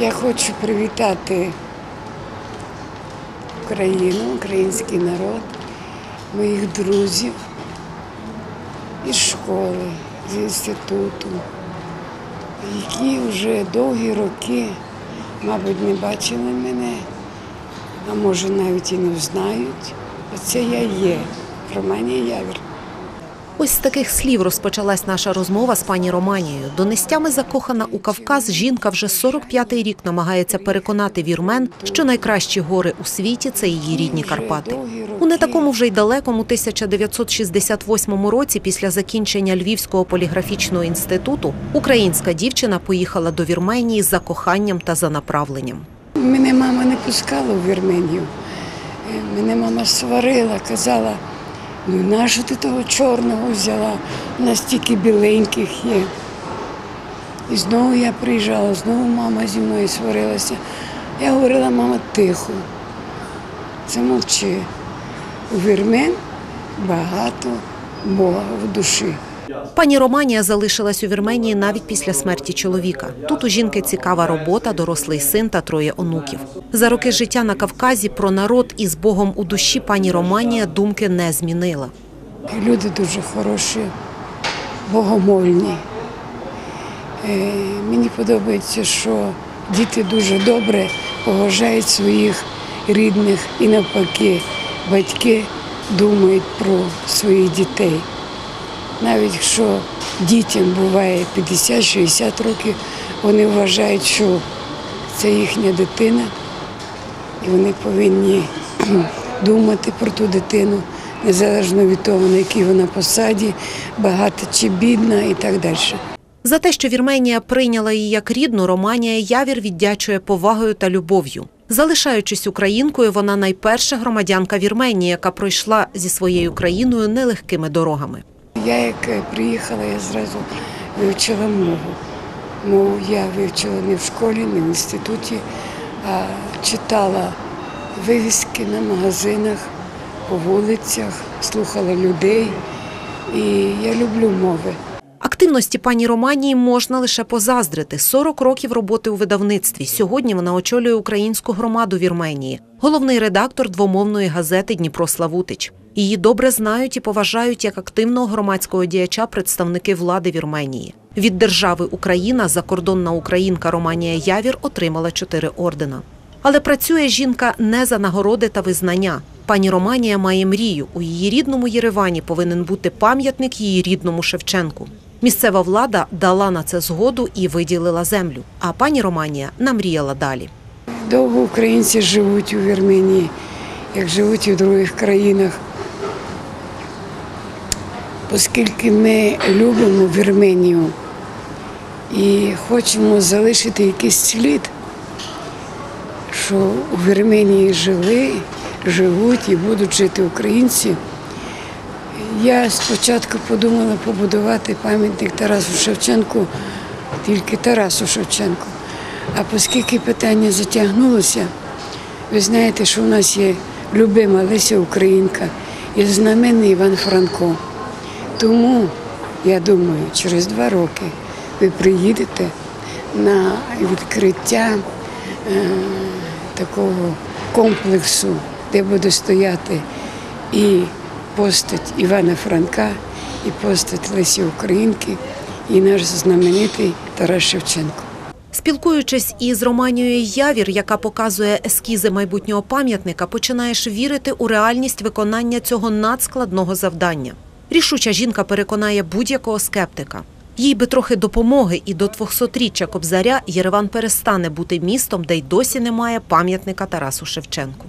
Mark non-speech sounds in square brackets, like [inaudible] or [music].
Я хочу привітати Україну, український народ, моїх друзів із школи, з інституту, які вже довгі роки, мабуть, не бачили мене, а може навіть і не знають. Оце я є, Романія Явір. Ось з таких слів розпочалась наша розмова з пані Романією. Донестями закохана у Кавказ, жінка вже 45-й рік намагається переконати вірмен, що найкращі гори у світі це її рідні Карпати. У не такому вже й далекому 1968 році, після закінчення Львівського поліграфічного інституту, українська дівчина поїхала до Вірменії за коханням та за направленням. Мене мама не пускала в Вірменію. Е, Мене мама сварила, казала, ну нащо ти того чорного взяла? У нас тільки біленьких є. І знову я приїжджала, знову мама зі мною сварилася. Я говорила, мама, тихо, замовчи. У вірмен багато Бога в душі. Пані Романія залишилась у Вірменії навіть після смерті чоловіка. Тут у жінки цікава робота, дорослий син та троє онуків. За роки життя на Кавказі про народ із Богом у душі пані Романія думки не змінила. Люди дуже хороші, богомольні. Е, Мені подобається, що діти дуже добре поважають своїх рідних і навпаки батьки думають про своїх дітей. Навіть якщо дітям буває 50-60 років, вони вважають, що це їхня дитина, і вони повинні [clears throat] думати про ту дитину, незалежно від того, на якій вона посаді, багата чи бідна і так далі. За те, що Вірменія прийняла її як рідну, Романія Явір віддячує повагою та любов'ю. Залишаючись українкою, вона найперша громадянка Вірменії, яка пройшла зі своєю країною нелегкими дорогами. Я як приїхала, я зразу вивчила мову. Мову я вивчила не в школі, не в інституті, а читала вивіски на магазинах, по вулицях, слухала людей. І я люблю мови. Активності пані Романії можна лише позаздрити. 40 років роботи у видавництві. Сьогодні вона очолює українську громаду Вірменії, головний редактор двомовної газети Дніпро Славутич. Її добре знають і поважають як активного громадського діяча представники влади Вірменії. Від держави Україна закордонна українка Романія Явір отримала чотири ордена. Але працює жінка не за нагороди та визнання. Пані Романія має мрію. У її рідному Єревані повинен бути пам'ятник її рідному Шевченку. Місцева влада дала на це згоду і виділила землю. А пані Романія намріяла далі. Довго українці живуть у Вірменії, як живуть і в других країнах. Оскільки ми любимо Вірменію і хочемо залишити якийсь слід, що у Вірменії жили, живуть і будуть жити українці. Я спочатку подумала побудувати пам'ятник Тарасу Шевченку, тільки Тарасу Шевченку. А оскільки питання затягнулося, ви знаєте, що у нас є любима Леся Українка і знаменний Іван Франко. Тому, я думаю, через два роки ви приїдете на відкриття е, такого комплексу, де буде стояти і постать Івана Франка, і постать Лесі Українки, і наш знаменитий Тарас Шевченко. Спілкуючись із Романією Явір, яка показує ескізи майбутнього пам'ятника, починаєш вірити у реальність виконання цього надскладного завдання. Рішуча жінка переконає будь-якого скептика. Їй би трохи допомоги, і до 200-річчя Кобзаря Єреван перестане бути містом, де й досі немає пам'ятника Тарасу Шевченку.